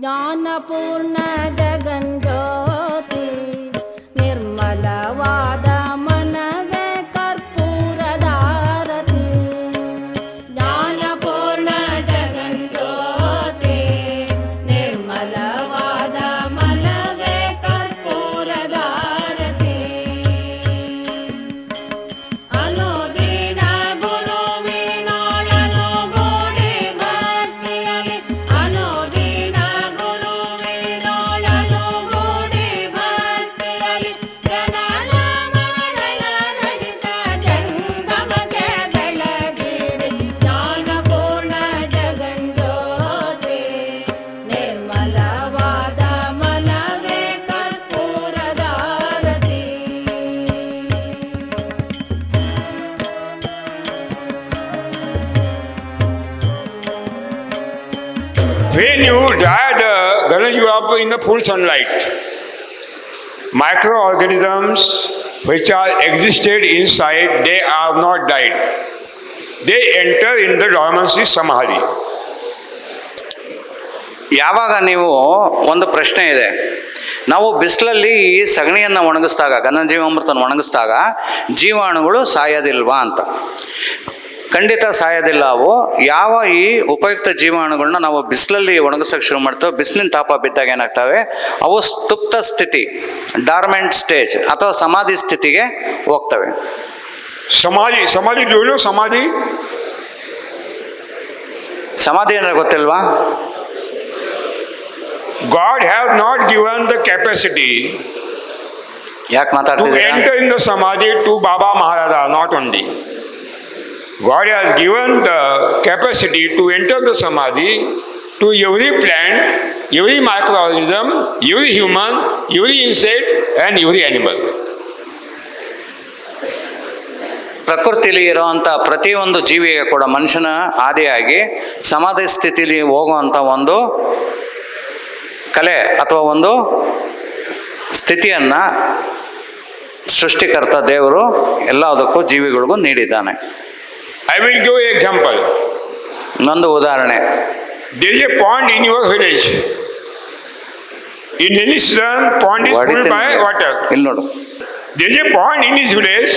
ஞான you dry the ghana you up in the full sunlight micro organisms which are existed inside they are not died they enter in the dormancy samadhi ಯಾವಾಗ ನೀವು ಒಂದು ಪ್ರಶ್ನೆ ಇದೆ. ನಾವು ಬಿಸ್ಲಲ್ಲಿ ಈ ಸಗಣಿಯನ್ನು ಒಣಗಿಸಿದಾಗ ಗಂಧನ ಜೀವಾಮೃತನ ಒಣಗಿಸಿದಾಗ ಜೀವಾಣುಗಳು ಸಾಯೋದಿಲ್ವಾ ಅಂತ. ಖಂಡಿತ ಸಾಯೋದಿಲ್ಲ ಅವು. ಯಾವ ಈ ಉಪಯುಕ್ತ ಜೀವಾಣುಗಳನ್ನ ನಾವು ಬಿಸಿಲಲ್ಲಿ ಒಣಗಿಸೋಕೆ ಶುರು ಮಾಡ್ತೇವೆ ಬಿಸಿಲಿನ ತಾಪ ಬಿದ್ದಾಗ ಏನಾಗ್ತವೆ? ಅವು ಸ್ತುಪ್ತ ಸ್ಥಿತಿ ಡಾರ್ಮೆಂಟ್ ಸ್ಟೇಜ್ ಅಥವಾ ಸಮಾಧಿ ಸ್ಥಿತಿಗೆ ಹೋಗ್ತವೆ. ಸಮಾಧಿ ಸಮಾಧಿ ಸಮಾಧಿ? ಸಮಾಧಿ ಅಂದ್ರೆ ಗೊತ್ತಿಲ್ವಾ? God have not given the capacity ಯಾಕೆ ಮಾತಾಡ್ತೀವಿ samadhi to Baba Maharaja not only. God has given the capacity to enter the samadhi to every plant, every microorganism, every human, every insect, and every animal. ಪ್ರಕೃತಿಲಿ ಇರುವಂಥ ಪ್ರತಿಯೊಂದು ಜೀವಿಗೆ ಕೂಡ ಮನುಷ್ಯನ ಆದಿಯಾಗಿ ಸಮಾಧಿ ಸ್ಥಿತಿಲಿ ಹೋಗುವಂಥ ಒಂದು ಕಲೆ ಅಥವಾ ಒಂದು ಸ್ಥಿತಿಯನ್ನು ಸೃಷ್ಟಿಕರ್ತ ದೇವರು ಎಲ್ಲದಕ್ಕೂ ಜೀವಿಗಳಿಗೂ ನೀಡಿದ್ದಾನೆ I will give you example. ಒಂದು ಉದಾಹರಣೆ There is a pond in your village. In any season, pond is full ಹೊಡಿತೀನಿ by water. ಇಲ್ಲಿ ನೋಡು There is a pond in his village.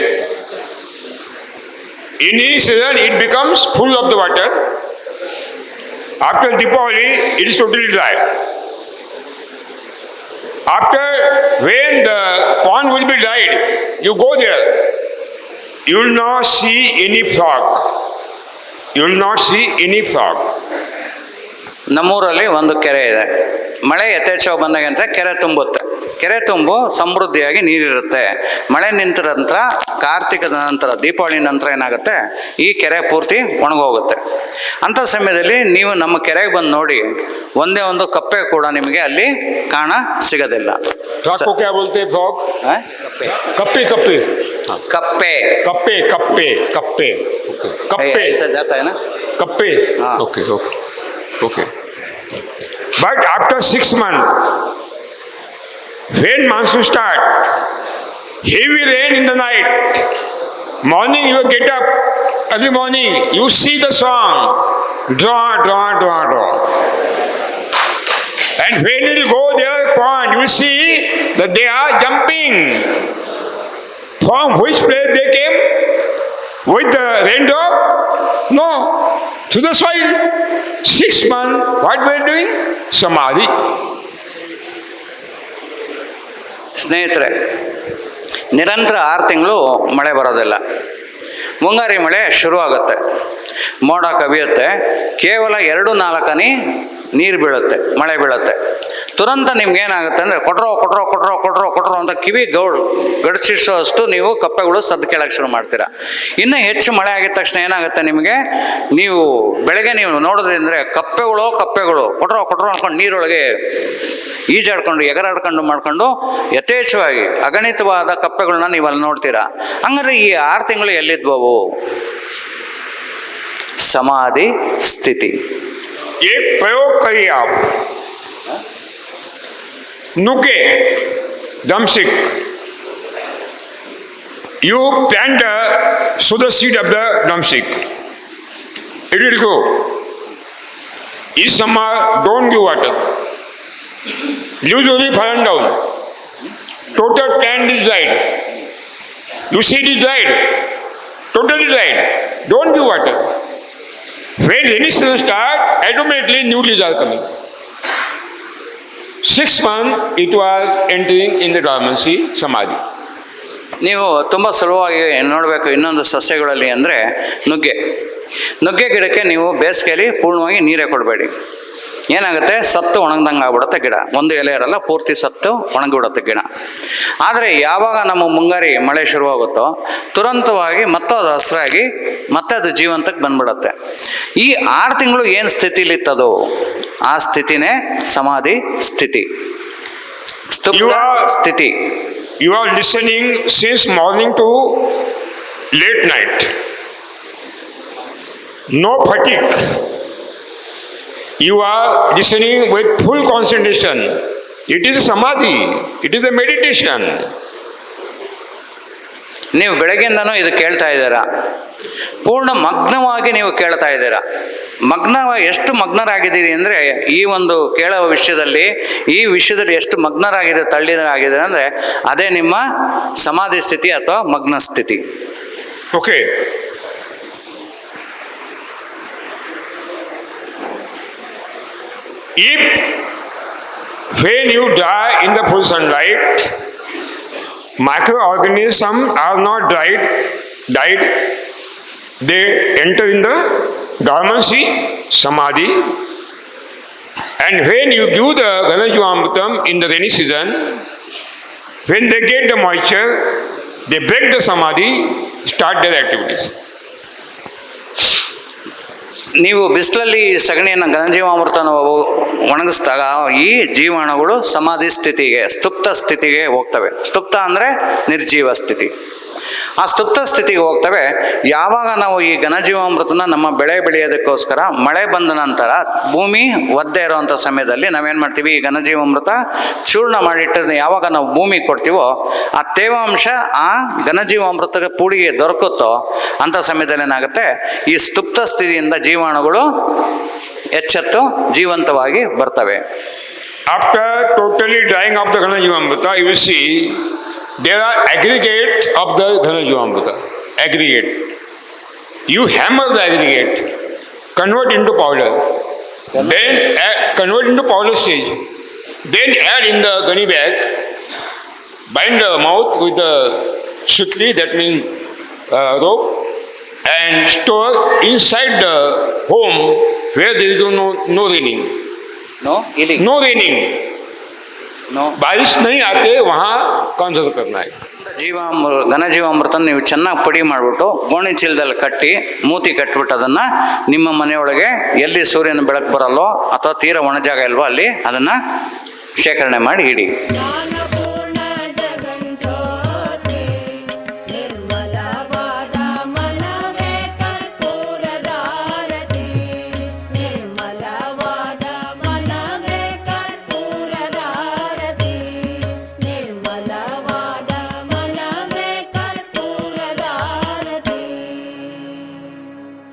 In any season, it becomes full of the water. After Deepavali, it is totally dry. After when the pond will be dried, you go there. You will not see any frog. You will not see any frog. ನಮ್ಮೂರಲ್ಲಿ ಒಂದು ಕೆರೆ ಇದೆ. ಮಳೆ ಯಥೇಚ್ಛ ಬಂದಾಗಂತ ಕೆರೆ ತುಂಬುತ್ತೆ. ಕೆರೆ ತುಂಬು ಸಮೃದ್ಧಿಯಾಗಿ ನೀರಿರುತ್ತೆ. ಮಳೆ ನಿಂತ ನಂತರ ಕಾರ್ತಿಕದ ನಂತರ ದೀಪಾವಳಿ ನಂತರ ಏನಾಗುತ್ತೆ? ಈ ಕೆರೆ ಪೂರ್ತಿ ಒಣಗೋಗುತ್ತೆ. ಅಂಥ ಸಮಯದಲ್ಲಿ ನೀವು ನಮ್ಮ ಕೆರೆಗೆ ಬಂದು ನೋಡಿ ಒಂದೇ ಒಂದು ಕಪ್ಪೆ ಕೂಡ ನಿಮಗೆ ಅಲ್ಲಿ ಕಾಣ ಸಿಗೋದಿಲ್ಲ. ಕಪ್ಪಿ को कप्पे। कप्पे कप्पे कप्पे। कप्पे। ऐसा जाता है ना? कप्पे। हाँ। Okay okay okay. But after six month when monsoon start heavy rain in the night morning you get up early morning you see the song draw draw draw draw and when will go there point you see that they are jumping from which place they came with the raindrop? No, to the soil. Six months, what were doing? Samadhi. ಸ್ನೇಹಿತರೆ ನಿರಂತರ ಆರು ತಿಂಗಳು ಮಳೆ ಬರೋದಿಲ್ಲ ಮುಂಗಾರಿ ಮಳೆ ಶುರುವಾಗುತ್ತೆ ಮೋಡ ಕವಿಯುತ್ತೆ ಕೇವಲ ಎರಡು ನಾಲ್ಕನಿ ನೀರು ಬೀಳುತ್ತೆ ಮಳೆ ಬೀಳುತ್ತೆ ತುರಂತ ನಿಮ್ಗೇನಾಗುತ್ತೆ ಅಂದ್ರೆ ಕೊಟ್ರೋ ಕೊಟ್ರೋ ಕೊಟ್ರೋ ಕೊಟ್ರೋ ಕೊಟ್ರೋ ಅಂತ ಕಿವಿ ಗೌಡು ಗಡಚಿಸೋಷ್ಟು ನೀವು ಕಪ್ಪೆಗಳು ಸದ್ದು ಕೇಳಕ್ಕೆ ಶುರು ಮಾಡ್ತೀರಾ. ಇನ್ನು ಹೆಚ್ಚು ಮಳೆ ಆಗಿದ ತಕ್ಷಣ ಏನಾಗುತ್ತೆ ನಿಮಗೆ? ನೀವು ಬೆಳಗ್ಗೆ ನೀವು ನೋಡೋದ್ರಿಂದ ಕಪ್ಪೆಗಳು ಕಪ್ಪೆಗಳು ಕೊಟ್ರೋ ಕೊಟ್ರೋ ಅನ್ಕೊಂಡು ನೀರೊಳಗೆ ಈಜಾಡ್ಕೊಂಡು, ಎಗರಾಡ್ಕೊಂಡು ಮಾಡ್ಕೊಂಡು ಯಥೇಚ್ಛವಾಗಿ ಅಗಣಿತವಾದ ಕಪ್ಪೆಗಳನ್ನ ನೀವು ಅಲ್ಲಿ ನೋಡ್ತೀರಾ. ಹಂಗಾದ್ರೆ ಈ ಆರು ತಿಂಗಳು ಎಲ್ಲಿದ್ವವು? ಸಮಾಧಿ ಸ್ಥಿತಿ. ಪ್ರಯೋಗ ಕೈ नुके दमसिक। You plant so seed of the दमसिक। It will go. इस समय don't give water. Use will be fallen down. Total plant is died you seed is died total is died don't give water. When any season starts, automatically new leaves are. Six month it was entering in the dormancy samadhi ನೀವು ತುಂಬ ಸುಲಭವಾಗಿ ನೋಡಬೇಕು ಇನ್ನೊಂದು ಸಸ್ಯಗಳಲ್ಲಿ ಅಂದರೆ ನುಗ್ಗೆ. ನುಗ್ಗೆ ಗಿಡಕ್ಕೆ ನೀವು ಬೇಸಿಗೆಯಲ್ಲಿ ಪೂರ್ಣವಾಗಿ ನೀರೇ ಕೊಡಬೇಡಿ. ಏನಾಗುತ್ತೆ? ಸತ್ತು ಒಣಗ್ದಂಗೆ ಆಗ್ಬಿಡುತ್ತೆ ಗಿಡ. ಒಂದು ಎಲೆ ಇರಲ್ಲ, ಪೂರ್ತಿ ಸತ್ತು ಒಣಗಿಬಿಡುತ್ತೆ ಗಿಡ. ಆದರೆ ಯಾವಾಗ ನಮ್ಮ ಮುಂಗಾರಿ ಮಳೆ ಶುರುವಾಗುತ್ತೋ, ತುರಂತವಾಗಿ ಮತ್ತೆ ಅದು ಹಸ್ರಾಗಿ ಮತ್ತೆ ಅದು ಜೀವಂತಕ್ಕೆ ಬಂದ್ಬಿಡುತ್ತೆ. ಈ ಆರು ತಿಂಗಳು ಏನು ಸ್ಥಿತಿಲಿತ್ತದು? ಆ ಸ್ಥಿತಿನೇ ಸಮಾಧಿ ಸ್ಥಿತಿ. ಸ್ಥಿತಿ. You are listening since morning to late night no fatigue you are listening with full concentration it is samadhi it is a meditation ನೀವು ಬೆಳಗ್ಗೆಯಿಂದನೂ ಇದು ಕೇಳ್ತಾ ಇದ್ದೀರಾ. ಪೂರ್ಣ ಮಗ್ನವಾಗಿ ನೀವು ಕೇಳ್ತಾ ಇದ್ದೀರಾ. ಮಗ್ನ ಎಷ್ಟು ಮಗ್ನರಾಗಿದ್ದೀರಿ ಅಂದರೆ ಈ ಒಂದು ಕೇಳುವ ವಿಷಯದಲ್ಲಿ, ಈ ವಿಷಯದಲ್ಲಿ ಎಷ್ಟು ಮಗ್ನರಾಗಿದೆ ತಳ್ಳಿದರಾಗಿದೆ ಅಂದರೆ ಅದೇ ನಿಮ್ಮ ಸಮಾಧಿ ಸ್ಥಿತಿ ಅಥವಾ ಮಗ್ನ ಸ್ಥಿತಿ. Okay if when you die in the the light micro organism are not died died they enter in the dormancy, samadhi. And when you give the Ganajuamutam in the rainy season, when they get the moisture, they break the samadhi, start their activities. ನೀವು ಬಿಸಿಲಲ್ಲಿ ಸಗಣಿಯನ್ನು ಘನಜೀವಾಮೃತನ ಒಣಗಿಸಿದಾಗ ಈ ಜೀವಾಣುಗಳು ಸಮಾಧಿ ಸ್ಥಿತಿಗೆ ಸ್ತುಪ್ತ ಸ್ಥಿತಿಗೆ ಹೋಗ್ತವೆ ಸ್ತುಪ್ತ ಅಂದರೆ ನಿರ್ಜೀವ ಸ್ಥಿತಿ ಆ ಸ್ತುಪ್ತ ಸ್ಥಿತಿಗೆ ಹೋಗ್ತವೆ. ಯಾವಾಗ ನಾವು ಈ ಘನಜೀವಾಮೃತನ ನಮ್ಮ ಬೆಳೆ ಬೆಳೆಯೋದಕ್ಕೋಸ್ಕರ ಮಳೆ ಬಂದ ನಂತರ ಭೂಮಿ ಒದ್ದೆ ಇರುವಂಥ ಸಮಯದಲ್ಲಿ ನಾವೇನು ಮಾಡ್ತೀವಿ? ಈ ಘನಜೀವಾಮೃತ ಚೂರ್ಣ ಮಾಡಿಟ್ಟಿರೋದು ಯಾವಾಗ ನಾವು ಭೂಮಿ ಕೊಡ್ತೀವೋ, ಆ ತೇವಾಂಶ ಆ ಘನಜೀವಾಮೃತಕ್ಕೆ ಪೂಡಿಗೆ ದೊರಕುತ್ತೋ, ಅಂಥ ಸಮಯದಲ್ಲಿ ಏನಾಗುತ್ತೆ? ಈ ಸ್ತುಪ್ತ ಸ್ಥಿತಿಯಿಂದ ಜೀವಾಣುಗಳು ಎಚ್ಚೆತ್ತು, ಜೀವಂತವಾಗಿ ಬರ್ತವೆ. After totally drying of the ghanajeevamrutha you see There are aggregate of the Ghanajivamrita. Aggregate. You hammer the aggregate, convert into powder, then add, convert into powder stage, then add in the gunny bag, bind the mouth with the shutli, that means uh, rope, and store inside the home where there is no, no raining. No healing. No raining. No बारिश नहीं आते वहाँ कॉन्सर्व करना है ಜೀವಾಮೃ ಘನಜೀವಾಮೃತ ನೀವು ಚೆನ್ನಾಗಿ ಪುಡಿ ಮಾಡಿಬಿಟ್ಟು ಗೋಣಿ ಚೀಲದಲ್ಲಿ ಕಟ್ಟಿ ಮೂತಿ ಕಟ್ಬಿಟ್ಟು ಅದನ್ನು ನಿಮ್ಮ ಮನೆಯೊಳಗೆ ಎಲ್ಲಿ ಸೂರ್ಯನ ಬೆಳಕು ಬರಲ್ಲೋ ಅಥವಾ ತೀರ ಒಣ ಜಾಗ ಇಲ್ವೋ ಅಲ್ಲಿ ಅದನ್ನು ಶೇಖರಣೆ ಮಾಡಿ ಇಡಿ ಜ್ಞಾನ